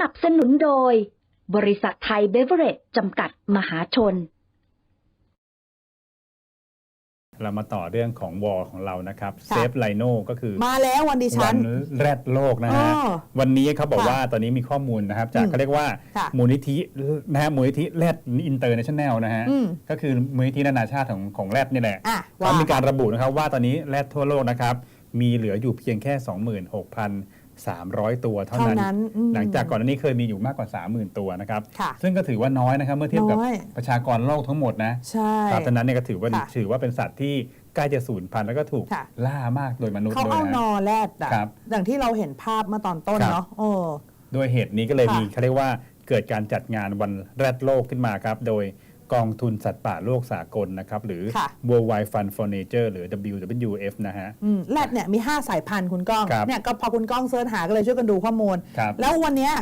นับสนุนโดย บริษัทไทยเบเวอเรจจำกัดมหาชน เรามาต่อเรื่องของวอลของเรานะครับค่ะเซฟไลโนก็คือ มาแล้ววันดิฉัวัน นแรดโลกนะฮะอ๋อวันนี้เขาบอกค่ะว่าตอนนี้มีข้อมูลนะครับ จากอืมเขาเรียกว่าค่ะมูลนิธินะฮะมูลนิธิแรดอินเตอร์เนชั่นแนลนะฮะ อืม ก็คือมูลนิธินานาชาติของของแรดนี่แหละ อะเขาว่ามีการระบุนะครับว่าตอนนี้แรดทั่วโลกนะครับ มีเหลืออยู่เพียงแค่ 26,300 ตัวเท่าเท่านั้นนั้นอืมหลังจากก่อนหน้านี้เคยมีอยู่มากกว่า 30,000 ตัวนะครับค่ะซึ่งก็ถือว่าน้อยนะครับเมื่อเทียบกับน้อยประชากรโลกทั้งหมดนะใช่ครับฉะนั้นเนี่ยก็ถือว่าค่ะถือว่าเป็นสัตว์ที่ใกล้จะสูญพันธุ์แล้วก็ถูกค่ะล่ามากโดยมนุษย์เขาด้วยเอานะนอแรดอะครับอย่างที่เราเห็นภาพเมื่อตอนต้นครับเนาะโอ้ด้วยเหตุนี้ก็เลยค่ะมีเขาเรียกว่าเกิดการจัดงานวันแรดโลกขึ้นมาครับ โดย กองทุนสัตว์ป่าโลกสากลนะครับหรือ ค่ะ World Wide Fund for Nature หรือ WWF นะฮะ อืมแรดเนี่ยมี 5 สายพันธุ์คุณก้องครับเนี่ยก็พอคุณก้องเสิร์ชหาก็เลยช่วยกันดูข้อมูล ครับแล้ววันเนี้ย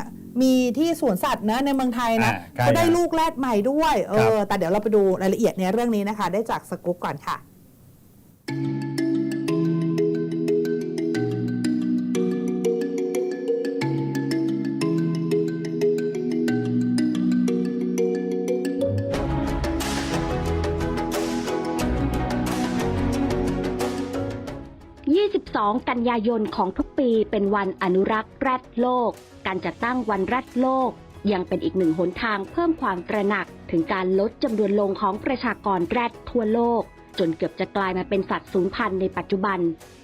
มีที่สวนสัตว์นะในเมืองไทยนะอ่าใช่ก็ได้ครับลูกแรดใหม่ด้วยเอครับอแต่เดี๋ยวเราไปดูรายละเอียดในเรื่องนี้นะคะ ได้จากสกู๊ปก่อนค่ะ 22กันยายนของทุกปีเป็นวันอนุรักษ์แรดโลก การจัดตั้งวันแรดโลก ยังเป็นอีกหนึ่งหนทางเพิ่มความตระหนัก ถึงการลดจำนวนลงของประชากรแรดทั่วโลก จนเกือบจะกลายมาเป็นสัตว์สูญพันธุ์ในปัจจุบัน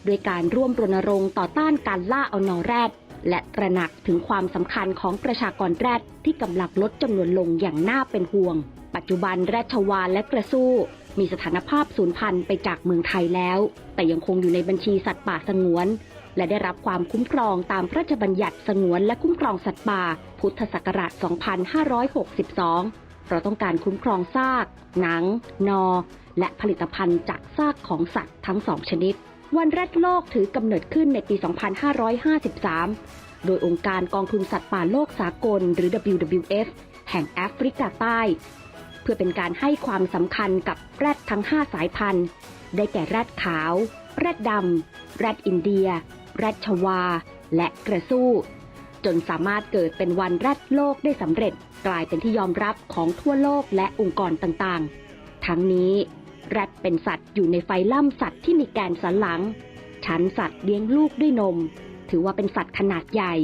ด้วยการร่วมรณรงค์ต่อต้านการล่าเอานอแรด และตระหนักถึงความสำคัญของประชากรแรดที่กำลังลดจำนวนลงอย่างน่าเป็นห่วง ปัจจุบันแรชวาและกระสู้ มีสถานภาพสูญพันธุ์ไปจากเมืองไทยแล้ว แต่ยังคงอยู่ในบัญชีสัตว์ป่าสงวน และได้รับความคุ้มครองตามพระราชบัญญัติสงวนและคุ้มครองสัตว์ป่า พุทธศักราช 2562 เพราะต้องการคุ้มครองซาก หนัง นอ และผลิตภัณฑ์จากซากของสัตว์ทั้งสองชนิด วันแรดโลกถือกำเนิดขึ้นในปี 2553 โดยองค์การกองทุนสัตว์ป่าโลกสากลหรือ WWF แห่งแอฟริกาใต้ เพื่อเป็นการให้ความสำคัญกับแรดทั้ง 5 สายพันธุ์ ได้แก่แรดขาว แรดดำ แรดอินเดีย แรดชวา และกระสู้ จนสามารถเกิดเป็นวันแรดโลกได้สำเร็จ กลายเป็นที่ยอมรับของทั่วโลกและองค์กรต่างๆ ทั้งนี้ แรดเป็นสัตว์อยู่ในไฟล่ำสัตว์ที่มีแกนสันหลัง ชั้นสัตว์เลี้ยงลูกด้วยนม ถือว่าเป็นสัตว์ขนาดใหญ่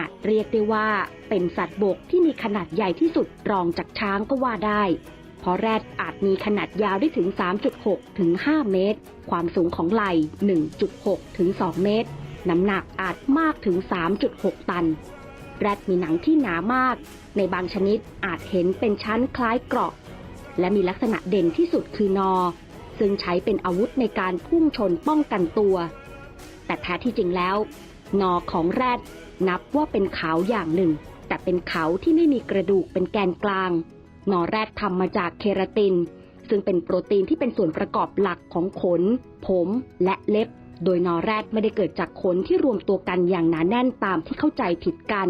อาจเรียกได้ว่าเป็นสัตว์บกที่มีขนาดใหญ่ที่สุดรองจากช้างก็ว่าได้ เพราะแรดอาจมีขนาดยาวได้ถึง 3.6 ถึง 5 เมตร ความสูงของไหล่ 1.6 ถึง 2 เมตร น้ำหนักอาจมากถึง 3.6 ตัน แรดมีหนังที่หนามาก ในบางชนิดอาจเห็นเป็นชั้นคล้ายเกราะ และมีลักษณะเด่นที่สุดคือนอ ซึ่งใช้เป็นอาวุธในการพุ่งชนป้องกันตัว แต่แท้ที่จริงแล้ว นอของแรดนับว่าเป็นเขาอย่างหนึ่ง แต่เป็นเขาที่ไม่มีกระดูกเป็นแกนกลาง นอแรดทำมาจากเคราติน ซึ่งเป็นโปรตีนที่เป็นส่วนประกอบหลักของขน ผมและเล็บ โดยนอแรดไม่ได้เกิดจากขนที่รวมตัวกันอย่างหนาแน่นตามที่เข้าใจผิดกัน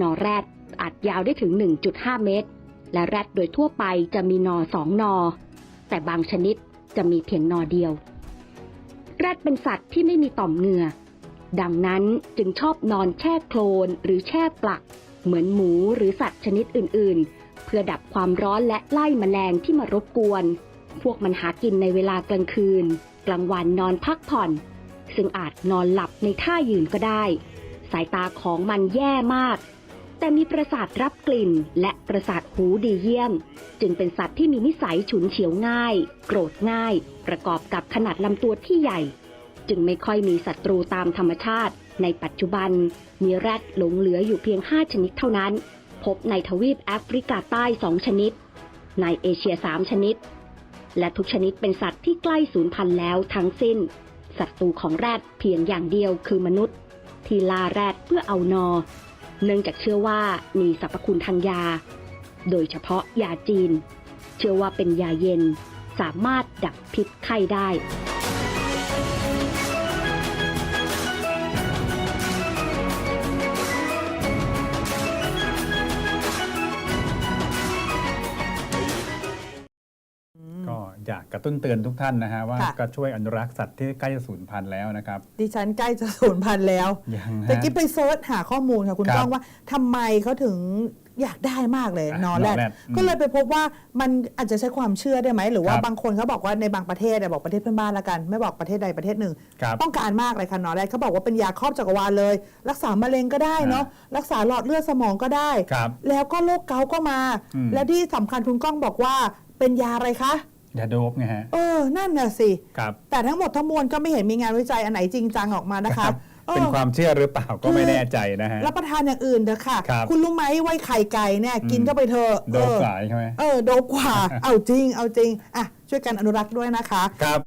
นอแรดอาจยาวได้ถึง 1.5 เมตร และแรดโดยทั่วไปจะมีนอสองนอ แต่บางชนิดจะมีเพียงนอเดียว แรดเป็นสัตว์ที่ไม่มีต่อมเหงื่อ ดังนั้นจึงชอบนอนแช่โคลนหรือแช่ปลัก เหมือนหมูหรือสัตว์ชนิดอื่นๆ เพื่อดับความร้อนและไล่แมลงที่มารบกวน พวกมันหากินในเวลากลางคืน กลางวันนอนพักผ่อน ซึ่งอาจนอนหลับในท่ายืนก็ได้ สายตาของมันแย่มาก แต่มีประสาทรับกลิ่นและประสาทหูดีเยี่ยม จึงเป็นสัตว์ที่มีนิสัยฉุนเฉียวง่าย โกรธง่าย ประกอบกับขนาดลำตัวที่ใหญ่ จึงไม่ค่อยมีศัตรูตามธรรมชาติ ในปัจจุบัน มีแรดหลงเหลืออยู่เพียง 5 ชนิดเท่านั้น พบในทวีปแอฟริกาใต้ 2 ชนิด ในเอเชีย 3 ชนิด และทุกชนิดเป็นสัตว์ที่ใกล้สูญพันธุ์แล้วทั้งสิ้น ศัตรูของแรดเพียงอย่างเดียวคือมนุษย์ ที่ล่าแรดเพื่อเอานอ เนื่องจากเชื่อว่ามีสรรพคุณทางยา โดยเฉพาะยาจีน เชื่อว่าเป็นยาเย็น สามารถดับพิษไข้ได้ อยากกระตุ้นเตือนทุกท่านนะฮะว่าค่ะ ก็ช่วยอนุรักษ์สัตว์ที่ใกล้จะสูญพันธุ์แล้วนะครับ ดิฉันใกล้จะสูญพันธุ์แล้ว ยังแต่ฮะกิ๊บไปเซิร์ชหาข้อมูลค่ะคุณครับก้องว่าทำไมเขาถึงอยากได้มากเลยอะนอแรดนอแร็ดอืมก็เลยไปพบว่ามันอาจจะใช้ความเชื่อได้ไหม หรือว่าครับบางคนเขาบอกว่าในบางประเทศเนี่ยบอกประเทศเพื่อนบ้านละกัน ไม่บอกประเทศใดประเทศหนึ่ง ครับต้องการมากเลยค่ะนอแรดเขาบอกว่าเป็นยาครอบจักรวาลเลย รักษามะเร็งก็ได้เนาะรักษาหลอดเลือดสมองก็ได้ ครับแล้วก็โรคเกาต์ก็มา อืม และที่สำคัญคุณก้องบอกว่าเป็นยาอะไรคะ ยาโดบไงฮะ เออ นั่นน่ะสิ ครับ แต่ทั้งหมดทั้งมวลก็ไม่เห็นมีงานวิจัยอันไหนจริงจังออกมานะคะรับเออเป็นความเชื่อหรือเปล่าก็ไม่แน่ใจนะฮะ รับประทานอย่างอื่นเถอะค่ะครับณรู้ไหมว่าไข่ไก่เนี่ยกินอืมเข้าไปเถอะโดบเออสายใช่ไหมเออ โดบกว่า เอาจริง เอาจริง อะ ช่วยกันอนุรักษ์ด้วยนะคะ ครับ